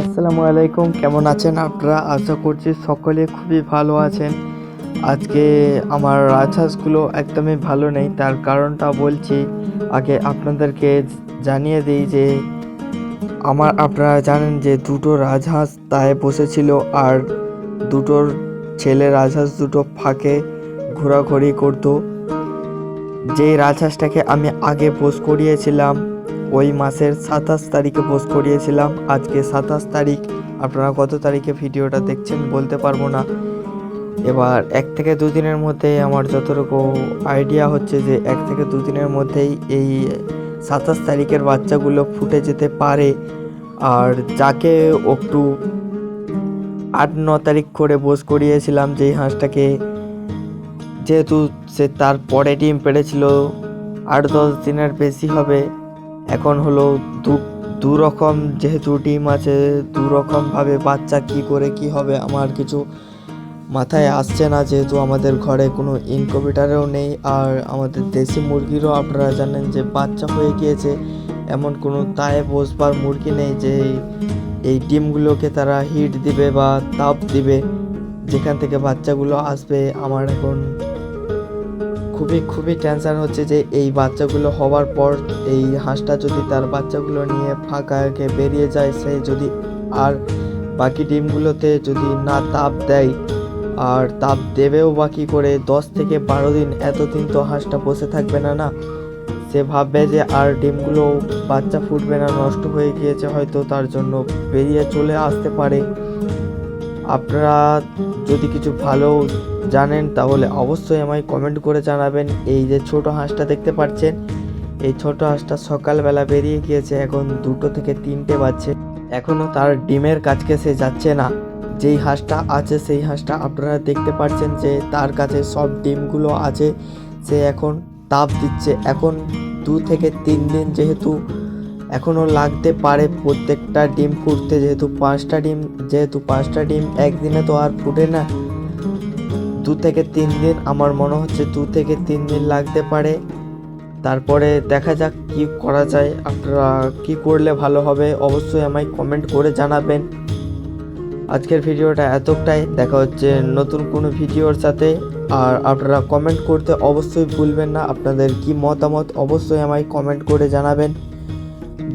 আসসালামু আলাইকুম, কেমন আছেন আপনারা? আশা করছি সকলে খুবই ভালো আছেন। আজকে আমার রাজহাঁসগুলো একদমই ভালো নেই, তার কারণটা বলছি, আগে আপনাদেরকে জানিয়ে দিই যে, আমার আপনারা জানেন যে দুটো রাজহাঁস তায়ে বসেছিল আর দুটোর ছেলে রাজহাঁস দুটো ফাঁকে ঘোরাঘুরি করতো। যেই রাজহাঁসটাকে আমি আগে পোষ করিয়েছিলাম ওই মাসের সাতাশ তারিখে পোস্ট করিয়েছিলাম। আজকে সাতাশ তারিখ। আপনারা কত তারিখে ভিডিওটা দেখছেন বলতে পারব না। এবার এক থেকে দুদিনের মধ্যে আমার যতটুকু আইডিয়া হচ্ছে যে এক থেকে দুদিনের মধ্যেই এই সাতাশ তারিখের বাচ্চাগুলো ফুটে যেতে পারে। আর যাকে একটু আট, ন তারিখ করে বোস করিয়েছিলাম, যেই হাঁসটাকে যেহেতু সে তার পরে ডিম পেড়েছিল, আট, দশ দিনের বেশি হবে এখন হলো দু দু রকম যেহেতু ডিম আছে, দু রকমভাবে বাচ্চা কি করে কি হবে আমার কিছু মাথায় আসছে না। যেহেতু আমাদের ঘরে কোনো ইনকিউবেটারও নেই, আর আমাদের দেশি মুরগিরও আপনারা জানেন যে বাচ্চা হয়ে গিয়েছে, এমন কোনো তায়ে বসবার মুরগি নেই যে এই ডিমগুলোকে তারা হিট দিবে বা তাপ দিবে, যেখান থেকে বাচ্চাগুলো আসবে। আমার এখন খুবই খুবই টেনশন হচ্ছে যে এই বাচ্চাগুলো হওয়ার পর এই হাঁসটা যদি তার বাচ্চাগুলো নিয়ে ফাঁকাকে বেরিয়ে যায়, সে যদি আর বাকি ডিমগুলোতে যদি না তাপ দেয়, আর তাপ দেবেও বাকি করে দশ থেকে বারো দিন এতদিন তো হাঁসটা বসে থাকবে না না? সে ভাববে যে আর ডিমগুলো বাচ্চা ফুটবে না, নষ্ট হয়ে গিয়েছে, হয়তো তার জন্য বেরিয়ে চলে আসতে পারে। আপনারা যদি কিছু ভালো জানেন, তাহলে অবশ্যই আমায় কমেন্ট করে জানাবেন। এই যে ছোট হাঁসটা দেখতে পাচ্ছেন, এই ছোট হাঁসটা সকালবেলা বেরিয়ে গিয়েছে, এখন দুটো থেকে তিনটে বাজছে। এখনও তার ডিমের কাছকে সে যাচ্ছে না। যেই হাঁসটা আছে, সেই হাঁসটা আপনারা দেখতে পাচ্ছেন যে তার কাছে সব ডিমগুলো আছে। সে এখন তাপ দিচ্ছে। এখন দু থেকে তিন দিন যেহেতু এখনও লাগতে পারে প্রত্যেকটা ডিম ফুটতে, যেহেতু পাঁচটা ডিম, যেহেতু পাঁচটা ডিম একদিনে তো আর ফুটে না। দু থেকে তিন দিন, আমার মনে হচ্ছে দু থেকে তিন দিন লাগতে পারে। তারপরে দেখা যাক কি করা যায়, আপনারা কি করলে ভালো হবে, অবশ্যই আমায় কমেন্ট করে জানাবেন। আজকের ভিডিওটা এতটাই, দেখা হচ্ছে নতুন কোনো ভিডিওর সাথে। আর আপনারা কমেন্ট করতে অবশ্যই ভুলবেন না, আপনাদের কি মতামত অবশ্যই আমায় কমেন্ট করে জানাবেন।